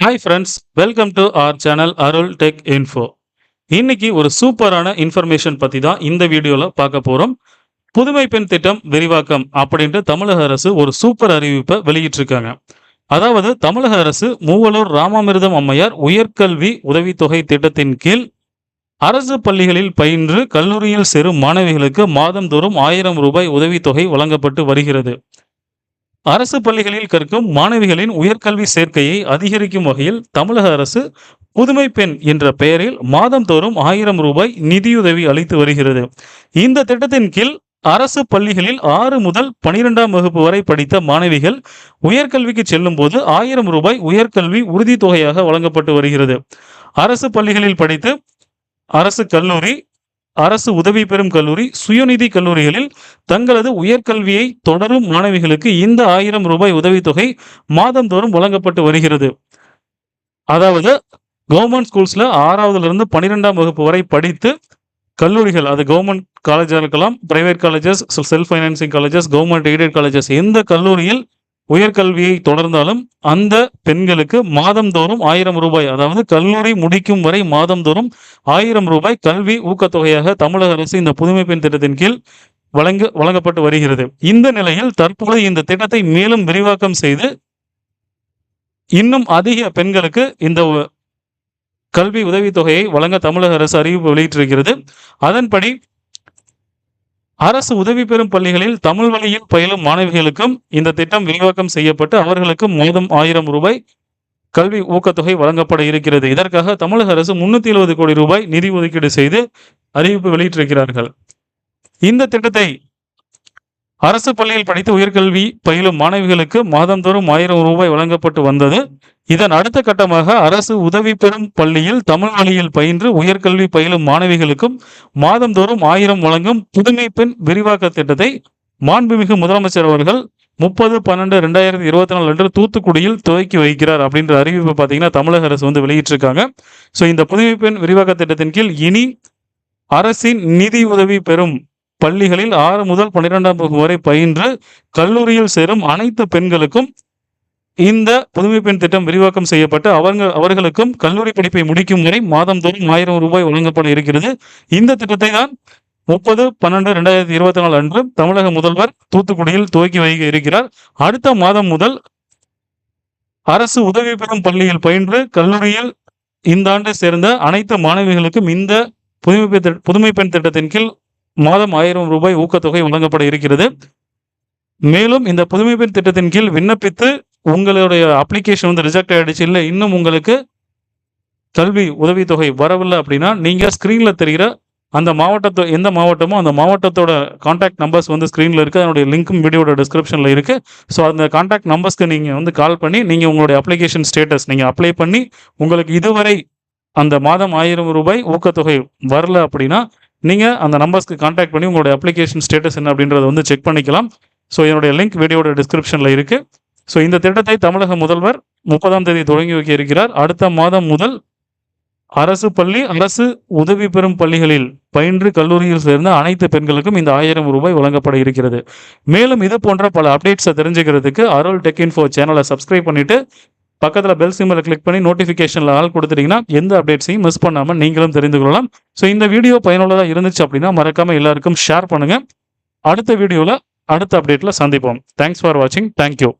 Hi friends welcome to our channel Arul tech info இன்னைக்கு ஒரு சூப்பரான இன்ஃபர்மேஷன் பற்றி தான் இந்த வீடியோவில் பார்க்க போகிறோம் புதுமை பெண் திட்டம் விரிவாக்கம் அப்படின்ட்டு தமிழக அரசு ஒரு சூப்பர் அறிவிப்பை வெளியிட்டிருக்காங்க. அதாவது தமிழக அரசு மூவலூர் ராமாமிர்தம் அம்மையார் உயர்கல்வி உதவித்தொகை திட்டத்தின் கீழ் அரசு பள்ளிகளில் பயின்று கல்லூரியில் சேரும் மாணவிகளுக்கு மாதந்தோறும் ஆயிரம் ரூபாய் உதவித்தொகை வழங்கப்பட்டு வருகிறது. அரசு பள்ளிகளில் கற்கும் மாணவிகளின் உயர்கல்வி சேர்க்கையை அதிகரிக்கும் வகையில் தமிழக அரசு புதுமை பெண் என்ற பெயரில் மாதந்தோறும் ஆயிரம் ரூபாய் நிதியுதவி அளித்து வருகிறது. இந்த திட்டத்தின் கீழ் அரசு பள்ளிகளில் ஆறு முதல் பனிரெண்டாம் வகுப்பு வரை படித்த மாணவிகள் உயர்கல்விக்கு செல்லும் போது ஆயிரம் ரூபாய் உயர்கல்வி உறுதித்தொகையாக வழங்கப்பட்டு வருகிறது. அரசு பள்ளிகளில் படித்து அரசு கல்லூரி அரசு உதவி பெறும் கல்லூரி சுயநிதி கல்லூரிகளில் தங்களது உயர்கல்வியை தொடரும் மாணவிகளுக்கு இந்த ஆயிரம் ரூபாய் உதவித்தொகை மாதந்தோறும் வழங்கப்பட்டு வருகிறது. அதாவது கவர்மெண்ட் ஸ்கூல்ஸ்ல ஆறாவதுல இருந்து பன்னிரெண்டாம் வகுப்பு வரை படித்து கல்லூரிகள் அது கவர்மெண்ட் காலேஜாக இருக்கலாம் private colleges self financing colleges government aided colleges எந்த கல்லூரியில் உயர்கல்வியை தொடர்ந்தாலும் அந்த பெண்களுக்கு மாதந்தோறும் ஆயிரம் ரூபாய் அதாவது கல்லூரி முடிக்கும் வரை மாதந்தோறும் ஆயிரம் ரூபாய் கல்வி ஊக்கத்தொகையாக தமிழக அரசு இந்த புதுமை பெண் திட்டத்தின் கீழ் வழங்க வழங்கப்பட்டு வருகிறது. இந்த நிலையில் தற்போது இந்த திட்டத்தை மேலும் விரிவாக்கம் செய்து இன்னும் அதிக பெண்களுக்கு இந்த கல்வி உதவித்தொகையை வழங்க தமிழக அரசு அறிவிப்பு வெளியிட்டிருக்கிறது. அதன்படி அரசு உதவி பெறும் பள்ளிகளில் தமிழ் வழியில் பயிலும் மாணவிகளுக்கும் இந்த திட்டம் விரிவாக்கம் செய்யப்பட்டு அவர்களுக்கு மாதம் ஆயிரம் ரூபாய் கல்வி ஊக்கத்தொகை வழங்கப்பட இருக்கிறது. இதற்காக தமிழக அரசு முன்னூத்தி எழுபது கோடி ரூபாய் நிதி ஒதுக்கீடு செய்து அறிவிப்பு வெளியிட்டிருக்கிறார்கள். இந்த திட்டத்தை அரசு பள்ளியில் படித்து உயர்கல்வி பயிலும் மாணவிகளுக்கு மாதந்தோறும் ஆயிரம் ரூபாய் வழங்கப்பட்டு வந்தது. இதன் அடுத்த கட்டமாக அரசு உதவி பெறும் பள்ளியில் தமிழ் வழியில் பயின்று உயர்கல்வி பயிலும் மாணவிகளுக்கும் மாதந்தோறும் ஆயிரம் வழங்கும் புதுமை பெண் விரிவாக்க திட்டத்தை மாண்புமிகு முதலமைச்சர் அவர்கள் முப்பது பன்னெண்டு ரெண்டாயிரத்தி இருபத்தி நாலு அன்று தூத்துக்குடியில் துவக்கி வைக்கிறார் அப்படின்ற அறிவிப்பு பார்த்தீங்கன்னா தமிழக அரசு வந்து வெளியிட்டிருக்காங்க. ஸோ இந்த புதுமை பெண் விரிவாக்க திட்டத்தின் கீழ் இனி அரசின் நிதி உதவி பெறும் பள்ளிகளில் ஆறு முதல் பன்னிரெண்டாம் வகுப்பு வரை பயின்று கல்லூரியில் சேரும் அனைத்து பெண்களுக்கும் இந்த புதுமை பெண் திட்டம் விரிவாக்கம் செய்யப்பட்டு அவர்கள் அவர்களுக்கும் கல்லூரி படிப்பை முடிக்கும் வரை மாதந்தோறும் ஆயிரம் ரூபாய் வழங்கப்பட இருக்கிறது. இந்த திட்டத்தை தான் முப்பது பன்னெண்டு ரெண்டாயிரத்தி இருபத்தி நாலு அன்று தமிழக முதல்வர் தூத்துக்குடியில் துவக்கி வைக்க இருக்கிறார். அடுத்த மாதம் முதல் அரசு உதவி பெறும் பள்ளியில் பயின்று கல்லூரியில் இந்த ஆண்டு சேர்ந்த அனைத்து மாணவிகளுக்கும் இந்த புதுமை திட்ட- புதுமை பெண் திட்டத்தின் கீழ் மாதம் ஆயிரம் ரூபாய் ஊக்கத்தொகை வழங்கப்பட இருக்கிறது. மேலும் இந்த புதுமை பெண் திட்டத்தின் கீழ் விண்ணப்பித்து உங்களுடைய அப்ளிகேஷன் வந்து ரிஜெக்ட் ஆகிடுச்சு இல்லை இன்னும் உங்களுக்கு கல்வி உதவித்தொகை வரவில்லை அப்படின்னா நீங்கள் ஸ்க்ரீனில் தெரிகிற அந்த மாவட்டத்தை எந்த மாவட்டமோ அந்த மாவட்டத்தோட காண்டாக்ட் நம்பர்ஸ் வந்து ஸ்க்ரீனில் இருக்குது அதனுடைய லிங்க்கும் வீடியோட டிஸ்கிரிப்ஷனில் இருக்குது ஸோ அந்த காண்டாக்ட் நம்பர்ஸ்க்கு நீங்கள் வந்து கால் பண்ணி நீங்கள் உங்களுடைய அப்ளிகேஷன் ஸ்டேட்டஸ் நீங்கள் அப்ளை பண்ணி உங்களுக்கு இதுவரை அந்த மாதம் ஆயிரம் ரூபாய் ஊக்கத்தொகை வரல அப்படின்னா நீங்கள் அந்த நம்பர்ஸ்க்கு காண்டாக்ட் பண்ணி உங்களுடைய அப்ளிகேஷன் ஸ்டேட்டஸ் என்ன அப்படின்றத வந்து செக் பண்ணிக்கலாம். ஸோ என்னுடைய லிங்க் வீடியோட டிஸ்கிரிப்ஷனில் இருக்குது ஸோ இந்த திட்டத்தை தமிழக முதல்வர் முப்பதாம் தேதி தொடங்கி வைக்க இருக்கிறார். அடுத்த மாதம் முதல் அரசு பள்ளி அரசு உதவி பெறும் பள்ளிகளில் பயின்று கல்லூரியில் சேர்ந்த அனைத்து பெண்களுக்கும் இந்த ஆயிரம் ரூபாய் வழங்கப்பட இருக்கிறது. மேலும் இது போன்ற பல அப்டேட்ஸை தெரிஞ்சுக்கிறதுக்கு அருள் டெக் இன்ஃபோ சேனலை சப்ஸ்கிரைப் பண்ணிட்டு பக்கத்தில் பெல் சிம்பிளை கிளிக் பண்ணி நோட்டிஃபிகேஷனில் ஆள் கொடுத்துட்டீங்கன்னா எந்த அப்டேட்ஸையும் மிஸ் பண்ணாமல் நீங்களும் தெரிந்து கொள்ளலாம். ஸோ இந்த வீடியோ பயனுள்ளதாக இருந்துச்சு அப்படின்னா மறக்காமல் எல்லாருக்கும் ஷேர் பண்ணுங்கள் அடுத்த வீடியோவில் அடுத்த அப்டேட்டில் சந்திப்போம். தேங்க்ஸ் ஃபார் வாட்சிங் தேங்க்யூ